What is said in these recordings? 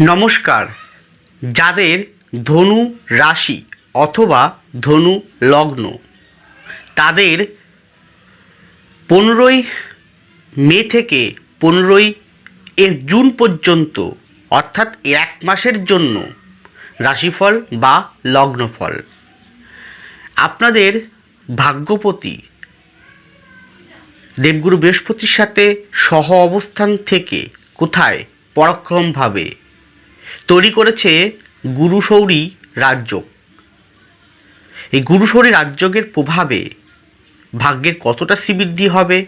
নমস্কার। যাদের ধনু রাশি অথবা ধনু লগ্ন, তাদের পনেরোই মে থেকে পনেরোই এর জুন পর্যন্ত, অর্থাৎ এক মাসের জন্য রাশিফল বা লগ্নফল। আপনাদের ভাগ্যপতি দেবগুরু বৃহস্পতির সাথে সহ অবস্থান থেকে কোথায় পরাক্রমভাবে তৈরি করেছে গুরুসৌরী রাজযোগ এই গুরুসৌরী রাজযোগের প্রভাবে ভাগ্যের কতটা শ্রীবৃদ্ধি হবে,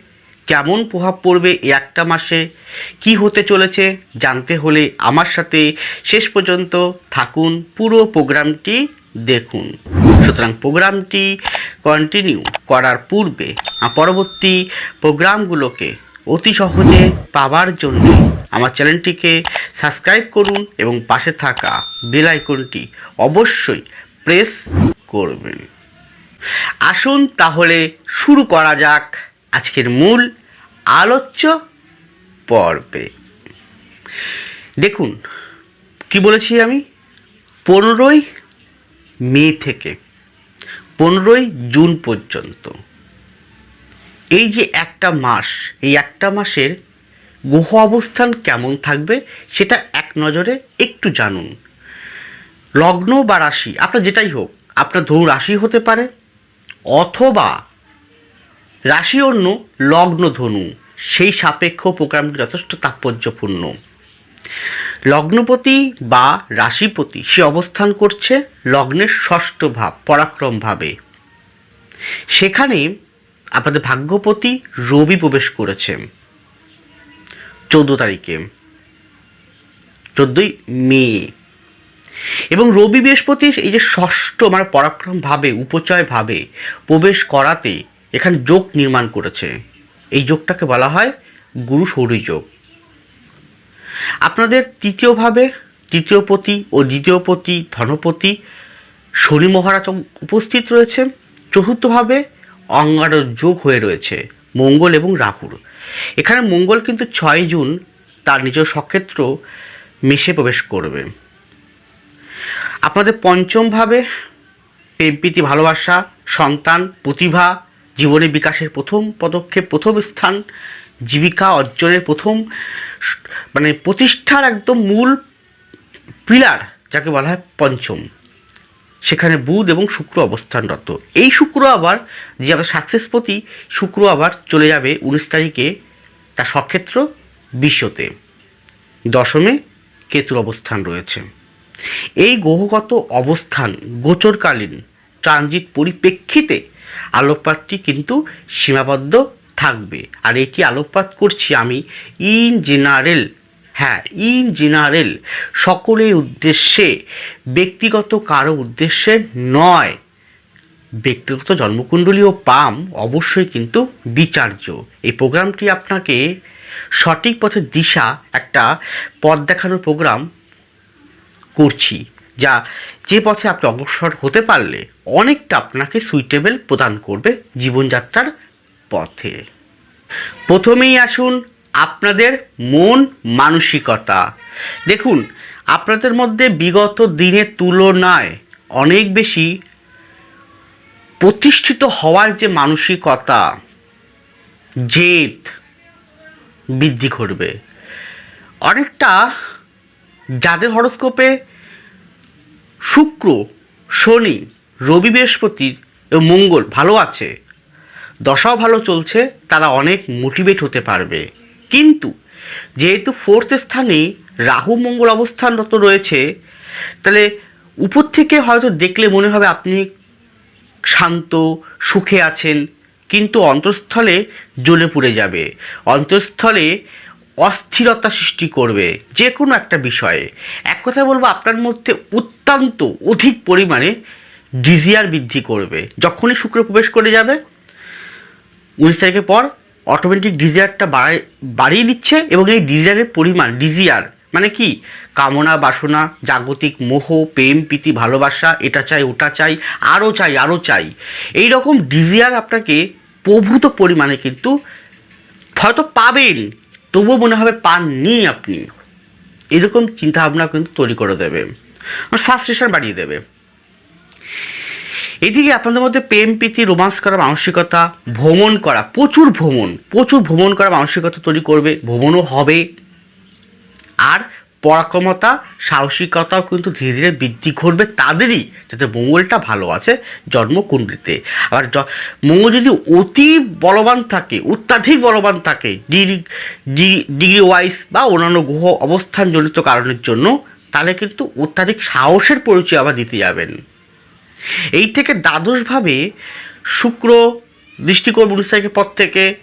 কেমন প্রভাব পড়বে এই একটা মাসে, কি হতে চলেছে জানতে হলে আমার সাথে শেষ পর্যন্ত থাকুন, পুরো প্রোগ্রামটি দেখুন। সুতরাং প্রোগ্রামটি কন্টিনিউ করার পূর্বে পরবর্তী প্রোগ্রামগুলোকে অতি সহজে পাওয়ার জন্য আমার চ্যানেলটিকে সাবস্ক্রাইব করুন এবং পাশে থাকা বেল আইকনটি অবশ্যই প্রেস করবেন। আসুন তাহলে শুরু করা যাক আজকের মূল আলোচ্য পর্বে। দেখুন, কি বলেছি আমি? পনেরোই মে থেকে, পনেরোই জুন পর্যন্ত। এই যে একটা মাস, এই একটা মাসের গ্রহ অবস্থান কেমন থাকবে সেটা এক নজরে একটু জানুন। লগ্ন বা রাশি, আপনার যেটাই হোক, আপনার ধরুন রাশি হতে পারে, অথবা রাশি অন্য লগ্ন ধনু, সেই সাপেক্ষ প্রোগ্রামটি যথেষ্ট তাৎপর্যপূর্ণ। লগ্নপতি বা রাশিপতি সে অবস্থান করছে লগ্নের ষষ্ঠ ভাব পরাক্রম ভাবে সেখানে আপনাদের ভাগ্যপতি রবি প্রবেশ করেছে। চোদ্দ তারিখে। চোদ্দই মে। এবং রবি বৃহস্পতি এই যে ষষ্ঠ মানে পরাক্রম ভাবে উপচয় ভাবে প্রবেশ করাতে এখানে যোগ নির্মাণ করেছে। এই যোগটাকে বলা হয় গুরু সৌরী যোগ। আপনাদের তৃতীয়ভাবে তৃতীয় পতি ও দ্বিতীয় পতি ধনপতি শনি মহারাজ উপস্থিত রয়েছে। চতুর্থভাবে অঙ্গার যোগ হয়ে রয়েছে, মঙ্গল এবং রাহুর। এখানে মঙ্গল কিন্তু ছয় জুন তার নিজ সক্ষেত্র মেশে প্রবেশ করবে। আপনাদের পঞ্চমভাবে প্রেমপ্রীতি ভালোবাসা, সন্তান, প্রতিভা জীবনের বিকাশের প্রথম পদক্ষেপ, প্রথম স্থান, জীবিকা অর্জনের প্রথম মানে প্রতিষ্ঠার একদম মূল পিলার, যাকে বলা হয় পঞ্চম। সেখানে বুধ এবং শুক্র অবস্থানরত। এই শুক্র আবার যে আবার সাকসেসপতি শুক্র আবার চলে যাবে উনিশ তারিখে তার সক্ষেত্র বিশ্বতে। দশমে কেতুর অবস্থান রয়েছে। এই গ্রহগত অবস্থান গোচরকালীন ট্রানজিট পরিপ্রেক্ষিতে আলোকপাতটি কিন্তু সীমাবদ্ধ থাকবে। আর এটি আলোকপাত করছি আমি ইন জেনারেল হ্যাঁ ইন জেনারেল সকলের উদ্দেশ্যে ব্যক্তিগত কারও উদ্দেশ্যে নয়। ব্যক্তিগত জন্মকুণ্ডলী ও পাম অবশ্যই কিন্তু বিচার্য। এই প্রোগ্রামটি আপনাকে সঠিক পথের দিশা একটা পথ দেখানোর প্রোগ্রাম করছি, যা যে পথে আপনি অগ্রসর হতে পারলে অনেকটা আপনাকে সুইটেবল প্রদান করবে জীবনযাত্রার পথে। প্রথমেই আসুন আপনাদের মন মানসিকতা। দেখুন, আপনাদের মধ্যে বিগত দিনের তুলনায় অনেক বেশি প্রতিষ্ঠিত হওয়ার যে মানসিকতা, জেদ বৃদ্ধি করবে অনেকটা যাদের হরস্কোপে শুক্র, শনি, রবি বৃহস্পতি এবং মঙ্গল ভালো আছে, দশাও ভালো চলছে, তারা অনেক মোটিভেট হতে পারবে। কিন্তু যেহেতু ফোর্থ স্থানে রাহু মঙ্গল অবস্থানরত রয়েছে, তাহলে উপর থেকে হয়তো দেখলে মনে হবে আপনি শান্ত, সুখে আছেন, কিন্তু অন্তঃস্থলে জ্বলে পুড়ে যাবে। অন্তঃস্থলে অস্থিরতা সৃষ্টি করবে যে কোনো একটা বিষয়ে। এক কথা বলব, আপনার মধ্যে অত্যন্ত অধিক পরিমাণে ডিজিয়ার বৃদ্ধি করবে। যখনই শুক্র প্রবেশ করে যাবে, উনিশ তারিখের পর অটোমেটিক ডিজায়ারটা বাড়ায়, বাড়িয়ে দিচ্ছে এবং এই ডিজায়ারের পরিমাণ ডিজিয়ার মানে কি? কামনা, বাসনা, জাগতিক মোহ, প্রেম, প্রীতি, ভালোবাসা, এটা চাই, ওটা চাই, আরও চাই আরও চাই। এই রকম ডিজিয়ার আপনাকে প্রভূত পরিমাণে কিন্তু হয়তো পাবেন, তবুও মনে হবে পাননি আপনি। এরকম চিন্তাভাবনা কিন্তু তৈরি করে দেবে। ফার্স্ট্রেশন বাড়িয়ে দেবে। এদিকে আপনাদের মধ্যে প্রেম, প্রীতি, রোমান্স করা মানসিকতা, ভ্রমণ করা, প্রচুর ভ্রমণ প্রচুর ভ্রমণ করা মানসিকতা তৈরি করবে, ভ্রমণও হবে। আর পরাক্রমতা, সাহসিকতাও কিন্তু ধীরে ধীরে বৃদ্ধি ঘটবে তাদেরই, যাতে মঙ্গলটা ভালো আছে জন্মকুণ্ডলিতে। আবার মঙ্গল যদি অতি বলবান থাকে, অত্যাধিক বলবান থাকে, ডিগ্রি ডিগ্রি ওয়াইজ বা অন্যান্য গ্রহ অবস্থানজনিত কারণের জন্য, তাহলে কিন্তু অত্যাধিক সাহসের পরিচয় আবার দিতে যাবেন। এই থেকে দ্বাদশভাবে শুক্র দৃষ্টি করবে উনিশ তারিখের পর থেকে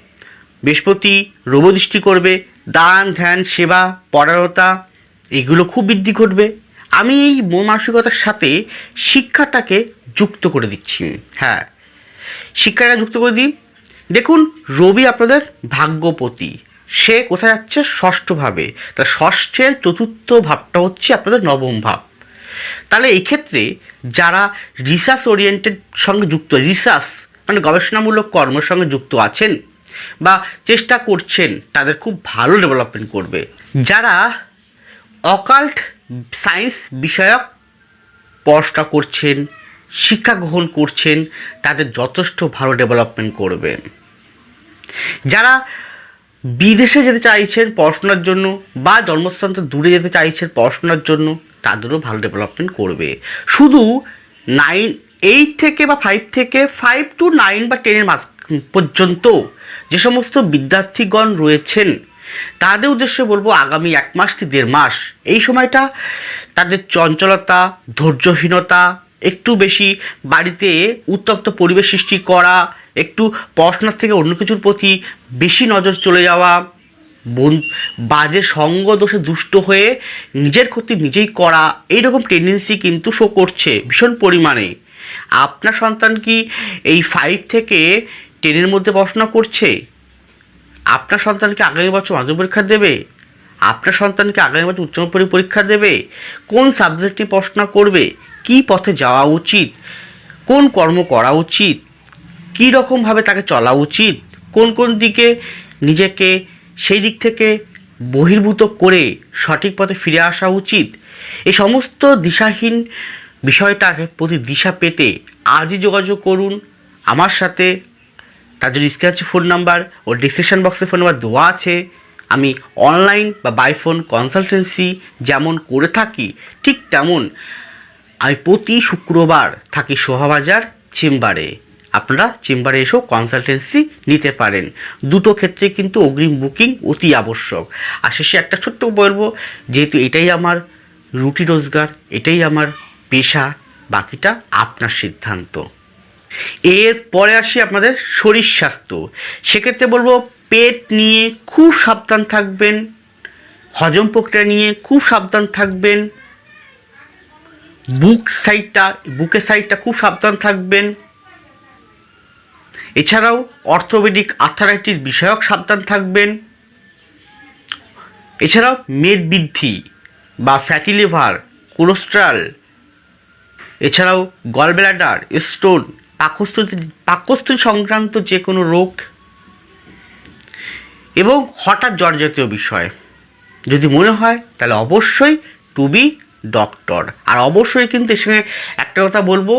বৃহস্পতি রব দৃষ্টি করবে দান ধ্যান সেবা পরায়ণতা এগুলো খুব বৃদ্ধি ঘটবে। আমি এই মন মানসিকতার সাথে শিক্ষাটাকে যুক্ত করে দিচ্ছি। হ্যাঁ শিক্ষাটা যুক্ত করে দিই। দেখুন রবি আপনাদের ভাগ্যপতি। সে কোথায় যাচ্ছে? ষষ্ঠভাবে। তা ষষ্ঠের চতুর্থ ভাবটা হচ্ছে আপনাদের নবম ভাব। তাহলে এই ক্ষেত্রে যারা রিসার্চ ওরিয়েন্টেড সঙ্গে যুক্ত রিসার্চ মানে গবেষণামূলক কর্মের সঙ্গে যুক্ত আছেন বা চেষ্টা করছেন তাদের খুব ভালো ডেভেলপমেন্ট করবে। যারা অকাল্ট সায়েন্স বিষয়ক পড়াশোনা করছেন শিক্ষা গ্রহণ করছেন তাদের যথেষ্ট ভালো ডেভেলপমেন্ট করবে। যারা বিদেশে যেতে চাইছেন পড়াশোনার জন্য বা জন্মস্থান দূরে যেতে চাইছেন পড়াশোনার জন্য তাদেরও ভালো ডেভেলপমেন্ট করবে। শুধু নাইন এইট থেকে বা ফাইভ থেকে ফাইভ টু নাইন বা টেনের মাস পর্যন্ত যে সমস্ত বিদ্যার্থীগণ রয়েছেন, তাদের উদ্দেশ্যে বলব আগামী এক মাস কি দেড় মাস, এই সময়টা তাদের চঞ্চলতা, ধৈর্যহীনতা, একটু বেশি বাড়িতে উত্তপ্ত পরিবেশ সৃষ্টি করা, একটু পড়াশোনার থেকে অন্য কিছুর প্রতি বেশি নজর চলে যাওয়া বন বাজে সঙ্গ দোষে দুষ্ট হয়ে নিজের ক্ষতি নিজেই করা, এইরকম টেন্ডেন্সি কিন্তু শো করছে ভীষণ পরিমাণে। আপনার সন্তান কি এই ফাইভ থেকে টেনের মধ্যে পড়াশোনা করছে? আপনার সন্তানকে আগামী বছর মাধ্যমিক পরীক্ষা দেবে? আপনার সন্তানকে আগামী বছর উচ্চ পরীক্ষা দেবে? কোন সাবজেক্ট পড়াশোনা করবে? কী পথে যাওয়া উচিত? কোন কর্ম করা উচিত? কী রকমভাবে তাকে চলা উচিত? কোন কোন দিকে নিজেকে সেই দিক থেকে বহির্ভূত করে সঠিক পথে ফিরে আসা উচিত। এই সমস্ত দিশাহীন বিষয়টাকে প্রতি দিশা পেতে আজই যোগাযোগ করুন। আমার সাথে তার জন্য স্ক্রিনে আছে ফোন নাম্বার ও ডিসক্রিপশন বক্সে ফোন নাম্বার দেওয়া আছে। আমি অনলাইন বা বাই ফোন কনসালটেন্সি যেমন করে থাকি, ঠিক তেমন আমি প্রতি শুক্রবার থাকি শোভাবাজার চেম্বারে। আপনারা চেম্বারে এসেও কনসালটেন্সি নিতে পারেন। দুটো ক্ষেত্রে কিন্তু অগ্রিম বুকিং অতি আবশ্যক। আর শেষে একটা ছোট্ট বলব, যেহেতু এটাই আমার রুটি রোজগার, এটাই আমার পেশা, বাকিটা আপনার সিদ্ধান্ত। এর পরে আসি আপনাদের শরীর স্বাস্থ্য। সেক্ষেত্রে বলব, পেট নিয়ে খুব সাবধান থাকবেন, হজম প্রক্রিয়া নিয়ে খুব সাবধান থাকবেন, বুক সাইডটা বুকের সাইডটা খুব সাবধান থাকবেন। এছাড়াও অর্থোপেডিক আর্থারাইটিস বিষয়ক সাবধান থাকবেন। এছাড়াও মেদ বৃদ্ধি বা ফ্যাটি লিভার কোলেস্ট্রল এছাড়াও গলব্লাডার স্টোন পাকস্থলী পাকস্থলী সংক্রান্ত যে কোনো রোগ এবং হঠাৎ জ্বর জাতীয় বিষয়। যদি মনে হয়, তাহলে অবশ্যই টু বি ডক্টর আর অবশ্যই কিন্তু এর সঙ্গে একটা কথা বলব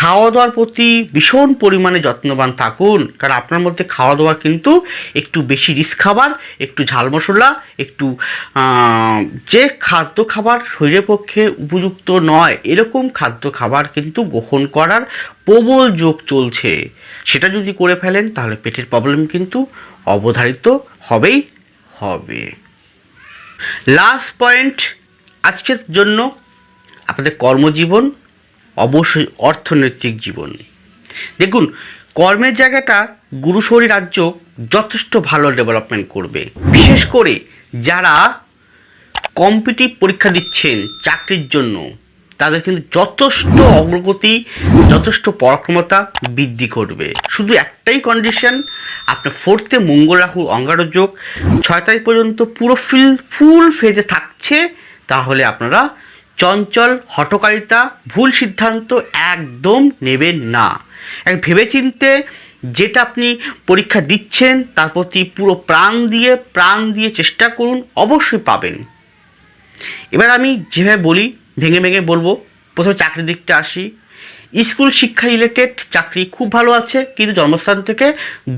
খাওয়া দাওয়ার প্রতি ভীষণ পরিমাণে যত্নবান থাকুন, কারণ আপনার মধ্যে খাওয়া দাওয়া কিন্তু একটু বেশি রিস্ক খাবার, একটু ঝাল মশলা, একটু যে খাদ্য খাবার শরীরের পক্ষে উপযুক্ত নয়, এরকম খাদ্য খাবার কিন্তু গ্রহণ করার প্রবল যোগ চলছে। সেটা যদি করে ফেলেন, তাহলে পেটের প্রবলেম কিন্তু অবধারিত হবেই হবে। লাস্ট পয়েন্ট আজকের জন্য আপনাদের কর্মজীবন অবশ্যই অর্থনৈতিক জীবন। দেখুন, কর্মের জায়গাটা গুরুশরী রাজ্য যথেষ্ট ভালো ডেভেলপমেন্ট করবে। বিশেষ করে যারা কম্পিটিভ পরীক্ষা দিচ্ছেন চাকরির জন্য, তাদের কিন্তু যথেষ্ট অগ্রগতি, যথেষ্ট পরাক্রমতা বৃদ্ধি করবে। শুধু একটাই কন্ডিশন আপনার ফোর্থে মঙ্গল রাহু অঙ্গারযোগ ছয় তারিখ পর্যন্ত পুরো ফিল ফুল ফেজে থাকছে, তাহলে আপনারা চঞ্চল হটকারিতা ভুল সিদ্ধান্ত একদম নেবেন না। ভেবেচিন্তে যেটা আপনি পরীক্ষা দিচ্ছেন, তার প্রতি পুরো প্রাণ দিয়ে প্রাণ দিয়ে চেষ্টা করুন, অবশ্যই পাবেন। এবার আমি যেভাবে বলি, ভেঙে ভেঙে বলব, প্রথমে চাকরির দিকটা আসি। স্কুল শিক্ষা রিলেটেড চাকরি খুব ভালো আছে, কিন্তু জন্মস্থান থেকে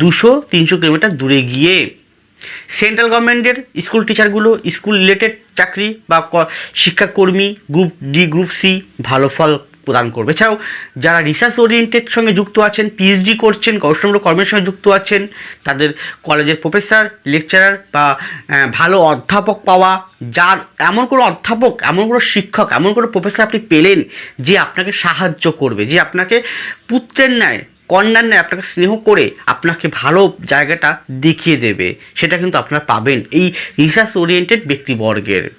দুশো, তিনশো কিলোমিটার দূরে গিয়ে সেন্ট্রাল গভর্নমেন্টের স্কুল টিচারগুলো, স্কুল রিলেটেড চাকরি বা শিক্ষাকর্মী গ্রুপ ডি, গ্রুপ সি ভালো ফল প্রদান করবে। এছাড়াও যারা রিসার্চ ওরিয়েন্টেড সঙ্গে যুক্ত আছেন পিএইচডি করছেন, গবেষণামূলক কর্মের সঙ্গে যুক্ত আছেন, তাদের কলেজের প্রফেসর লেকচারার বা ভালো অধ্যাপক পাওয়া, যার এমন কোনো অধ্যাপক, এমন কোনো শিক্ষক, এমন কোনো প্রফেসর আপনি পেলেন যে আপনাকে সাহায্য করবে, যে আপনাকে পুত্রের ন্যায় কন্যার ন্যায় আপনাকে স্নেহ করে আপনাকে ভালো জায়গাটা দেখিয়ে দেবে। সেটা কিন্তু আপনারা পাবেন এই রিসার্চ ওরিয়েন্টেড ব্যক্তিবর্গের।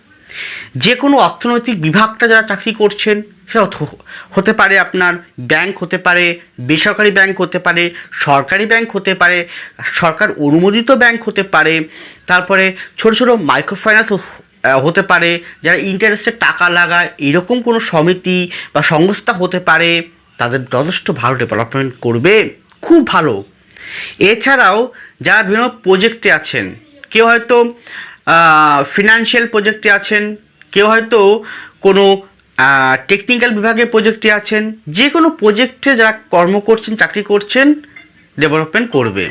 যে কোনো অর্থনৈতিক বিভাগটা যারা চাকরি করছেন সেটা হতে- পারে আপনার ব্যাংক হতে পারে, বেসরকারি ব্যাংক হতে পারে, সরকারি ব্যাংক হতে পারে, সরকার অনুমোদিত ব্যাংক হতে পারে, তারপরে ছোট ছোট মাইক্রো ফাইন্যান্স হতে পারে, যারা ইন্টারেস্টে টাকা লাগায়, এরকম কোনো সমিতি বা সংস্থা হতে পারে। তাদের যথেষ্ট ভালো ডেভেলপমেন্ট করবে, খুব ভালো। এছাড়াও যারা বিভিন্ন প্রজেক্টে আছেন, কেউ হয়তো ফিনান্সিয়াল প্রজেক্টে আছেন, কেউ হয়তো কোনো টেকনিক্যাল বিভাগে প্রজেক্টে আছেন যে কোনো প্রজেক্টে যারা কর্ম করছেন, চাকরি করছেন ডেভেলপমেন্ট করবে।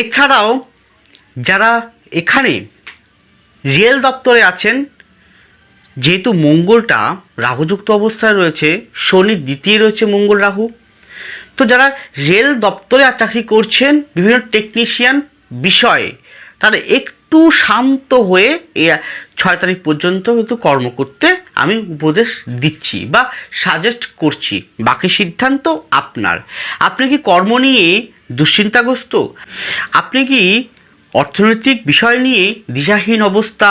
এছাড়াও যারা এখানে রেল দপ্তরে আছেন যেহেতু মঙ্গলটা রাহুযুক্ত অবস্থায় রয়েছে, শনি দ্বিতীয় রয়েছে মঙ্গল রাহু। তো যারা রেল দপ্তরে চাকরি করছেন, বিভিন্ন টেকনিশিয়ান বিষয়ে, তারা একটু শান্ত হয়ে এই ছয় তারিখ পর্যন্ত কিন্তু কর্ম করতে আমি উপদেশ দিচ্ছি বা সাজেস্ট করছি। বাকি সিদ্ধান্ত আপনার। আপনি কি কর্ম নিয়ে দুশ্চিন্তাগ্রস্ত? আপনি কি অর্থনৈতিক বিষয় নিয়ে দিশাহীন অবস্থা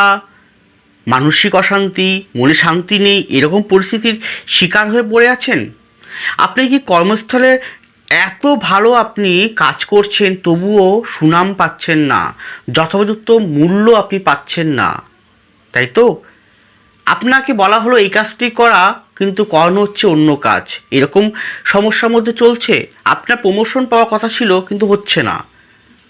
মানসিক অশান্তি, মনে শান্তি নেই, এরকম পরিস্থিতির শিকার হয়ে পড়ে আছেন? আপনি কি কর্মস্থলে এত ভালো আপনি কাজ করছেন, তবুও সুনাম পাচ্ছেন না, যথোপযুক্ত মূল্য আপনি পাচ্ছেন না, তাই তো? আপনাকে বলা হলো এই কাজটি করা, কিন্তু করানো হচ্ছে অন্য কাজ। এরকম সমস্যার মধ্যে চলছে। আপনার প্রমোশন পাওয়ার কথা ছিল, কিন্তু হচ্ছে না।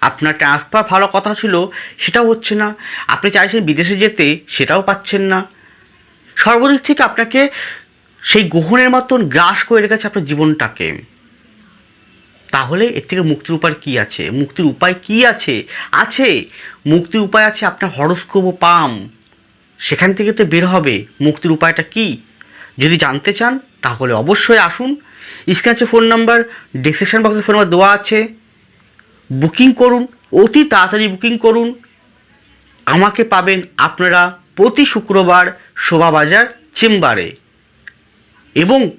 আপনার ট্রান্সফার ভালো কথা ছিল সেটাও হচ্ছে না। আপনি চাইছেন বিদেশে যেতে, সেটাও পাচ্ছেন না। সর্বদিক থেকে আপনাকে সেই গ্রহণের মতন গ্রাস করে রেখেছে আপনার জীবনটাকে। তাহলে এর থেকে মুক্তির উপায় কী আছে? মুক্তির উপায় কী আছে? আছে। মুক্তির উপায় আছে আপনার হরস্কোপ পাম। সেখান থেকে তো বের হবে। মুক্তির উপায়টা কি? যদি জানতে চান, তাহলে অবশ্যই আসুন। স্ক্রিনে আছে ফোন নাম্বার ডিসক্রিপশন বক্সে ফোন নাম্বার দেওয়া আছে। বুকিং করুন, অতি তাড়াতাড়ি বুকিং করুন। আমাকে পাবেন আপনারা প্রতি শুক্রবার শোভাবাজার চেম্বারে। এবং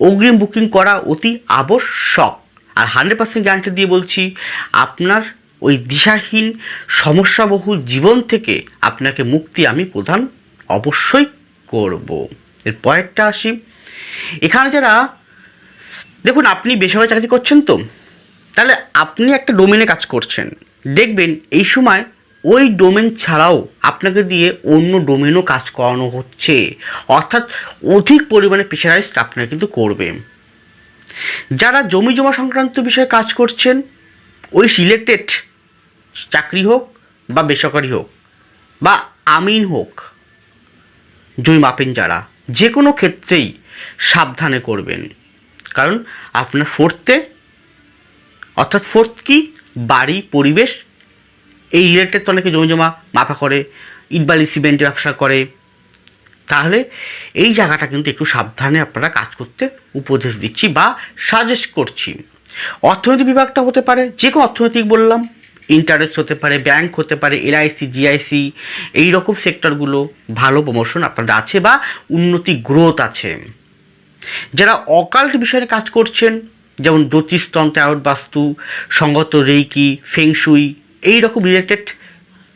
অগ্রিম বুকিং করা অতি আবশ্যক। আর হান্ড্রেড পার্সেন্ট গ্যারান্টি দিয়ে বলছি, আপনার ওই দিশাহীন, সমস্যাবহুল জীবন থেকে আপনাকে মুক্তি আমি প্রদান অবশ্যই করব। এর পরেরটা আসি। এখানে যারা, দেখুন, আপনি বেসরকারি চাকরি করছেন তো? তাহলে আপনি একটা ডোমেনে কাজ করছেন। দেখবেন এই সময় ওই ডোমেন ছাড়াও আপনাকে দিয়ে অন্য ডোমেনও কাজ করানো হচ্ছে। অর্থাৎ অধিক পরিমাণে প্রেশারাইজড আপনারা কিন্তু করবে যারা জমি জমা সংক্রান্ত বিষয়ে কাজ করছেন, ওই সিলেক্টেড চাকরি হোক বা বেসরকারি হোক বা আমিন হোক, জমি মাপেন যারা যে কোনো ক্ষেত্রেই সাবধানে করবেন। কারণ আপনার ফোর্থে অর্থাৎ ফোর্থ কি? বাড়ি, পরিবেশ। এই রিলেটেড তো অনেকে জমি মাপা করে ইটবালি সিমেন্টের ব্যবসা করে। তাহলে এই জায়গাটা কিন্তু একটু সাবধানে আপনারা কাজ করতে উপদেশ দিচ্ছি বা সাজেস্ট করছি। অর্থনৈতিক বিভাগটা হতে পারে যে কোনো অর্থনৈতিক বললাম ইন্টারেস্ট হতে পারে ব্যাংক হতে পারে এলআইসি জিআইসি এই রকম সেক্টরগুলো ভালো প্রমোশন আপনাদের আছে বা উন্নতি গ্রোথ আছে। যারা অকাল্ট বিষয়ে কাজ করছেন যেমন জ্যোতিষতন্ত্র আয়ট বাস্তু সঙ্গত রেইকি ফেংশুই এই রকম রিলেটেড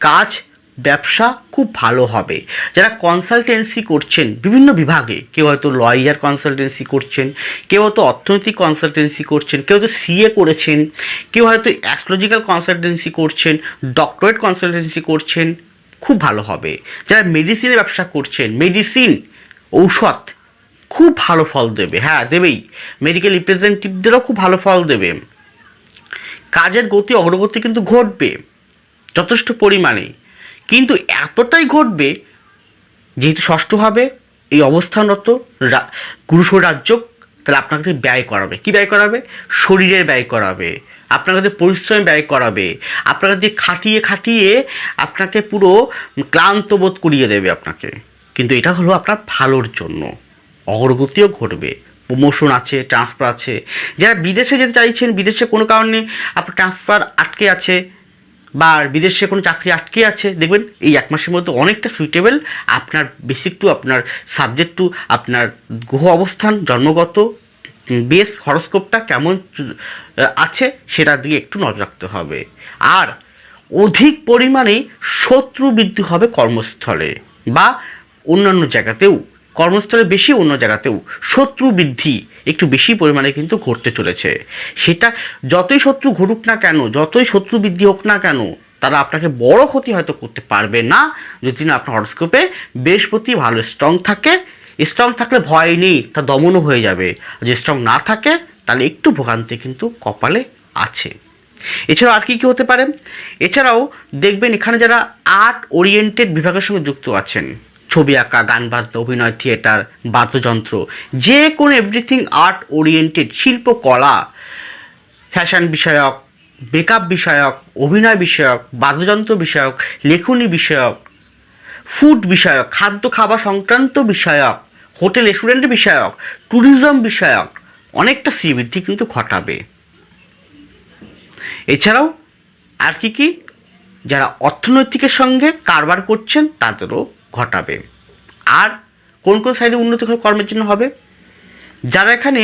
কাজ, ব্যবসা খুব ভালো হবে। যারা কনসালটেন্সি করছেন, বিভিন্ন বিভাগে, কেউ হয়তো লয়ার কনসালটেন্সি করছেন, কেউ হয়তো অর্থনৈতিক কনসালটেন্সি করছেন, কেউ হয়তো সিএ করেছেন, কেউ হয়তো অ্যাস্ট্রোলজিক্যাল কনসালটেন্সি করছেন ডক্টরেট কনসালটেন্সি করছেন, খুব ভালো হবে। যারা মেডিসিনের ব্যবসা করছেন মেডিসিন ঔষধ খুব ভালো ফল দেবে। হ্যাঁ দেবেই। মেডিকেল রিপ্রেজেন্টেটিভদেরও খুব ভালো ফল দেবে। কাজের গতি অগ্রগতি কিন্তু ঘটবে, যথেষ্ট পরিমাণে। কিন্তু এতটাই ঘটবে, যেহেতু ষষ্ঠ হবে, এই অবস্থানরত গুরুশোর রাজ্য তাহলে আপনাকে ব্যয় করাবে। কি ব্যয় করাবে? শরীরের ব্যয় করাবে, আপনাকে দিয়ে পরিশ্রম ব্যয় করাবে, আপনাকে দিয়ে খাটিয়ে খাটিয়ে আপনাকে পুরো ক্লান্ত বোধ করিয়ে দেবে আপনাকে। কিন্তু এটা হলো আপনার ভালোর জন্য। অগ্রগতিও ঘটবে। প্রমোশন আছে ট্রান্সফার আছে। যারা বিদেশে যেতে চাইছেন, বিদেশে কোনো কারণে আপনার ট্রান্সফার আটকে আছে বা বিদেশে কোনো চাকরি আটকে আছে, দেখবেন এই এক মাসের মধ্যে অনেকটা সুইটেবল আপনার বেসিক টু আপনার সাবজেক্ট টু আপনার গ্রহ অবস্থান, জন্মগত বেস হরস্কোপটা কেমন আছে সেটার দিকে একটু নজর রাখতে হবে। আর অধিক পরিমাণে শত্রু বৃদ্ধি হবে কর্মস্থলে বা অন্যান্য জায়গাতেও। কর্মস্থলে বেশি অন্য জায়গাতেও শত্রু বৃদ্ধি একটু বেশি পরিমাণে কিন্তু ঘটতে চলেছে। সেটা যতই শত্রু ঘটুক না কেন, যতই শত্রু বৃদ্ধি হোক না কেন, তারা আপনাকে বড় ক্ষতি হয়তো করতে পারবে না। যদি না আপনার হরস্কোপে বৃহস্পতি ভালো স্ট্রং থাকে স্ট্রং থাকলে ভয় নেই, তা দমনও হয়ে যাবে। যদি স্ট্রং না থাকে, তাহলে একটু ভোগান্তি কিন্তু কপালে আছে। এছাড়াও আর কি কী হতে পারে? এছাড়াও দেখবেন এখানে যারা আর্ট ওরিয়েন্টেড বিভাগের সঙ্গে যুক্ত আছেন ছবি আঁকা, গান বাজনা, অভিনয়, থিয়েটার, বাদ্যযন্ত্র, যে কোনো এভরিথিং আর্ট ওরিয়েন্টেড শিল্পকলা ফ্যাশন বিষয়ক মেকআপ বিষয়ক, অভিনয় বিষয়ক, বাদ্যযন্ত্র বিষয়ক, লেখনী বিষয়ক ফুড বিষয়ক, খাদ্য খাবার সংক্রান্ত বিষয়ক হোটেল রেস্টুরেন্ট বিষয়ক ট্যুরিজম বিষয়ক, অনেকটা শ্রীবৃদ্ধি কিন্তু ঘটাবে। এছাড়াও আর কি কি? যারা অর্থনৈতিকের সঙ্গে কারবার করছেন, তাদেরও ঘটাবে। আর কোন কোন সাইডে উন্নতি কর্মের জন্য হবে? যারা এখানে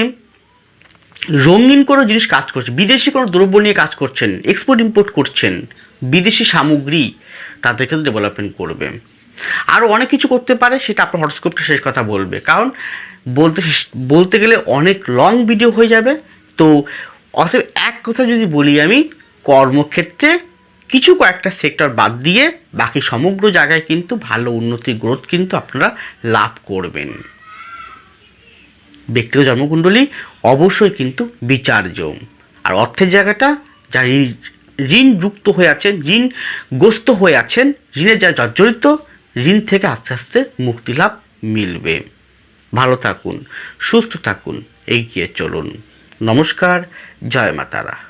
রঙিন কোনো জিনিস কাজ করছে, বিদেশি কোনো দ্রব্য নিয়ে কাজ করছেন এক্সপোর্ট ইম্পোর্ট করছেন, বিদেশি সামগ্রী তাদেরকে ডেভেলপমেন্ট করবে। আরও অনেক কিছু করতে পারে, সেটা আপনার হটস্কোপটা শেষ কথা বলবে। কারণ বলতে বলতে গেলে অনেক লং ভিডিও হয়ে যাবে। তো অতএব এক কথা যদি বলি আমি, কর্মক্ষেত্রে কিছু কয়েকটা সেক্টর বাদ দিয়ে বাকি সমগ্র জায়গায় কিন্তু ভালো উন্নতি গ্রোথ কিন্তু আপনারা লাভ করবেন। ব্যক্তিগত জন্মকুণ্ডলী অবশ্যই কিন্তু বিচার্য। আর অর্থের জায়গাটা যা ঋণ- যুক্ত হয়ে আছেন, ঋণ গ্রস্ত হয়ে আছেন, ঋণের যা জর্জরিত, ঋণ থেকে আস্তে আস্তে মুক্তি লাভ মিলবে। ভালো থাকুন, সুস্থ থাকুন, এগিয়ে চলুন। নমস্কার, জয় মাতারা।